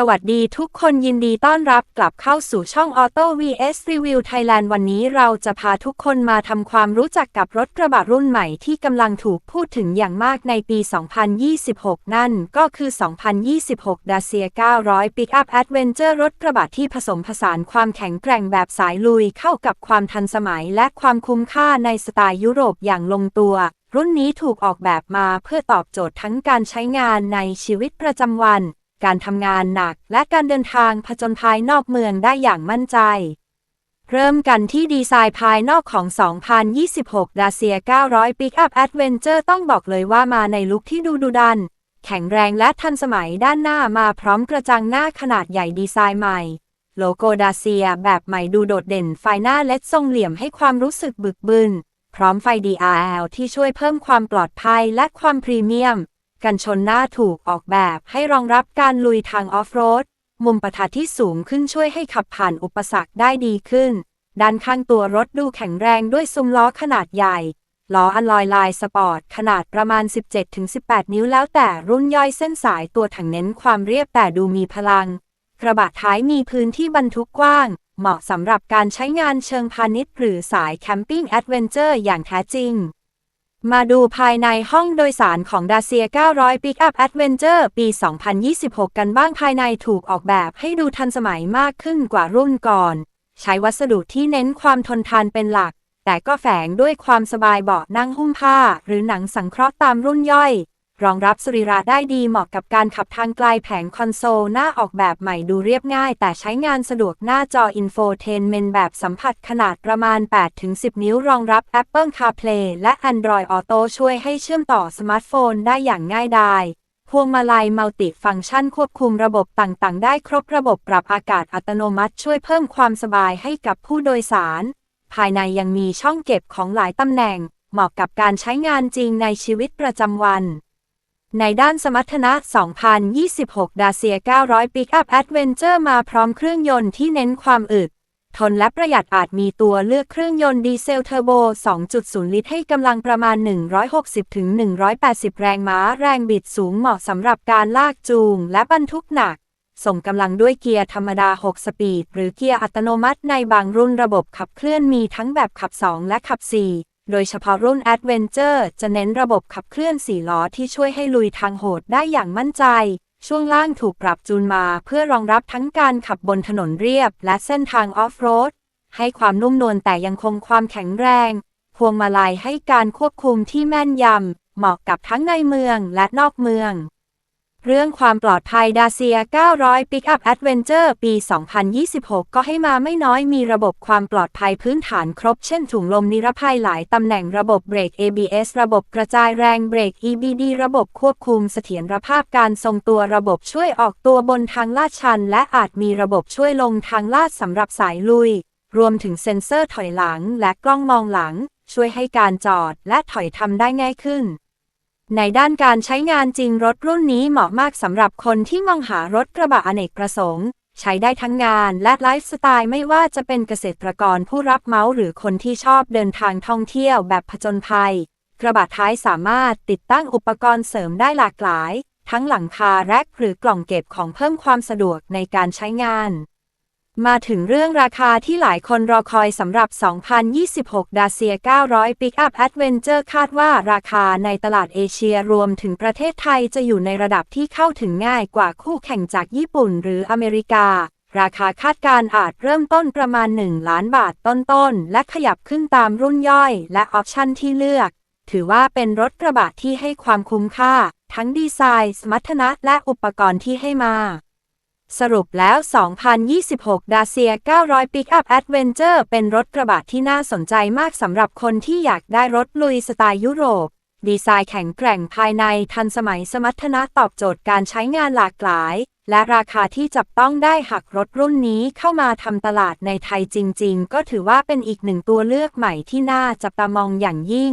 สวัสดีทุกคนยินดีต้อนรับกลับเข้าสู่ช่อง Auto vs Review Thailand วันนี้เราจะพาทุกคนมาทำความรู้จักกับรถกระบะรุ่นใหม่ที่กำลังถูกพูดถึงอย่างมากในปี 2026 นั่นก็คือ 2026 Dacia 900 Pickup Adventure รถกระบะที่ผสมผสานความแข็งแกร่งแบบสายลุยเข้ากับความทันสมัยและความคุ้มค่าในสไตล์ยุโรปอย่างลงตัวรุ่นนี้ถูกออกแบบมาเพื่อตอบโจทย์ทั้งการใช้งานในชีวิตประจำวัน การทำงานหนักและการเดินทางผจญภัยนอกเมืองได้อย่างมั่นใจ เริ่มกันที่ดีไซน์ภายนอกของ 2026 Dacia 900 Pickup Adventure ต้องบอกเลยว่ามาในลุคที่ดูดุดัน แข็งแรงและทันสมัยด้านหน้ามาพร้อมกระจังหน้าขนาดใหญ่ดีไซน์ใหม่ โลโก้ดาเซียแบบใหม่ดูโดดเด่นไฟหน้าเล็ดทรงเหลี่ยมให้ความรู้สึกบึกบึนพร้อมไฟ DRL ที่ช่วยเพิ่มความปลอดภัยและความพรีเมียม กันชนหน้าถูกออกแบบให้รองรับการลุยทางออฟโรด มุมประทัดที่สูงขึ้นช่วยให้ขับผ่านอุปสรรคได้ดีขึ้น ด้านข้างตัวรถดูแข็งแรงด้วยซุ้มล้อขนาดใหญ่ ล้ออัลลอยลายสปอร์ต ขนาดประมาณ 17-18 นิ้วแล้วแต่รุ่นย่อยเส้นสายตัวถังเน้นความเรียบแต่ดูมีพลัง กระบะท้ายมีพื้นที่บรรทุกกว้าง เหมาะสำหรับการใช้งานเชิงพาณิชย์หรือสายแคมปิ้งแอดเวนเจอร์อย่างแท้จริง มาดูภายในห้องโดยสารของดาเซีย 900 Pickup Adventure ปี 2026 กันบ้างภายในถูกออกแบบให้ดูทันสมัยมากขึ้นกว่ารุ่นก่อน ใช้วัสดุที่เน้นความทนทานเป็นหลัก แต่ก็แฝงด้วยความสบายเบาะนั่งหุ้มผ้า หรือหนังสังเคราะห์ตามรุ่นย่อย รองรับสรีระได้ดีเหมาะกับการขับทางไกลแผงคอนโซลหน้าออกแบบใหม่ดูเรียบง่าย แต่ใช้งานสะดวกหน้าจออินโฟเทนเมนแบบสัมผัสขนาดประมาณ 8-10 นิ้วรองรับ Apple CarPlay และ Android Auto ช่วยให้เชื่อมต่อสมาร์ทโฟนได้อย่างง่ายดายพวงมาลัยมัลติฟังก์ชันควบคุมระบบต่างๆ ได้ครบระบบปรับอากาศอัตโนมัติช่วยเพิ่มความสบายให้กับผู้โดยสาร ภายในยังมีช่องเก็บของหลายตำแหน่ง เหมาะกับการใช้งานจริงในชีวิตประจำวัน ในด้านสมรรถนะ 2026 Dacia 900 Pickup Adventure มาพร้อมเครื่องยนต์ที่เน้นความอึด ทนและประหยัดอาจมีตัวเลือกเครื่องยนต์ดีเซลเทอร์โบ 2.0 ลิตรให้กำลังประมาณ 160-180 แรงม้า แรงบิดสูงเหมาะสำหรับการลากจูง และบรรทุกหนัก ส่งกำลังด้วยเกียร์ธรรมดา 6 สปีด หรือเกียร์อัตโนมัติในบางรุ่นระบบขับเคลื่อนมีทั้งแบบขับ 2 และขับ 4 โดยเฉพาะรุ่น Adventure จะเน้นระบบขับเคลื่อน4ล้อที่ช่วยให้ลุยทางโหดได้อย่างมั่นใจ ช่วงล่างถูกปรับจูนมาเพื่อรองรับทั้งการขับบนถนนเรียบและเส้นทางออฟโรด ให้ความนุ่มนวลแต่ยังคงความแข็งแรง พวงมาลัยให้การควบคุมที่แม่นยำ เหมาะกับทั้งในเมืองและนอกเมือง เรื่องความปลอดภัย Dacia 900 Pickup Adventure ปี 2026 ก็ให้มาไม่น้อยมีระบบความปลอดภัยพื้นฐานครบ เช่นถุงลมนิรภัยหลายตำแหน่งระบบเบรก ABS ระบบกระจายแรงเบรก EBD ระบบควบคุมเสถียรภาพการทรงตัวระบบช่วยออกตัวบนทางลาดชัน และอาจมีระบบช่วยลงทางลาดสำหรับสายลุย รวมถึงเซ็นเซอร์ถอยหลัง และกล้องมองหลัง ช่วยให้การจอดและถอยทำได้ง่ายขึ้น ในด้านการใช้งานจริงรถรุ่นนี้เหมาะมากสำหรับคนที่มองหารถกระบะอเนกประสงค์ ใช้ได้ทั้งงานและไลฟ์สไตล์ไม่ว่าจะเป็นเกษตรกรผู้รับเมาส์หรือคนที่ชอบเดินทางท่องเที่ยวแบบผจญภัย กระบะท้ายสามารถติดตั้งอุปกรณ์เสริมได้หลากหลาย ทั้งหลังคาแร็กหรือกล่องเก็บของเพิ่มความสะดวกในการใช้งาน มาถึงเรื่องราคาที่หลายคนรอคอยสำหรับ 2026 Dacia 900 Pickup Adventure คาดว่าราคาในตลาดเอเชียรวมถึงประเทศไทยจะอยู่ในระดับที่เข้าถึงง่ายกว่าคู่แข่งจากญี่ปุ่นหรืออเมริกา ราคาคาดการณ์อาจเริ่มต้นประมาณ 1 ล้านบาทต้นๆ และขยับขึ้นตามรุ่นย่อยและออปชันที่เลือก ถือว่าเป็นรถกระบะที่ให้ความคุ้มค่า ทั้งดีไซน์ สมรรถนะและอุปกรณ์ที่ให้มา สรุปแล้ว 2026 Dacia 900 Pickup Adventure เป็นรถกระบะที่น่าสนใจมากสำหรับคนที่อยากได้รถลุยสไตล์ยุโรป ดีไซน์แข็งแกร่งภายในทันสมัยสมรรถนะตอบโจทย์การใช้งานหลากหลาย และราคาที่จับต้องได้หากรถรุ่นนี้เข้ามาทำตลาดในไทยจริง ๆ ก็ถือว่าเป็นอีกหนึ่งตัวเลือกใหม่ที่น่าจับตามองอย่างยิ่ง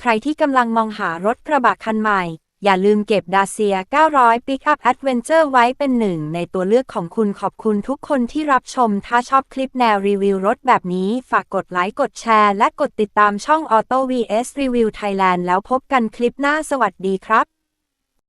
ใครที่กำลังมองหารถกระบะคันใหม่ อย่าลืมเก็บดาเซีย 900 Pickup Adventure ไว้เป็นหนึ่งในตัวเลือกของคุณขอบคุณทุกคนที่รับชม ถ้าชอบคลิปแนวรีวิวรถแบบนี้ ฝากกดไลค์ กดแชร์ และกดติดตามช่อง Auto vs Review Thailand แล้วพบกันคลิปหน้าสวัสดีครับ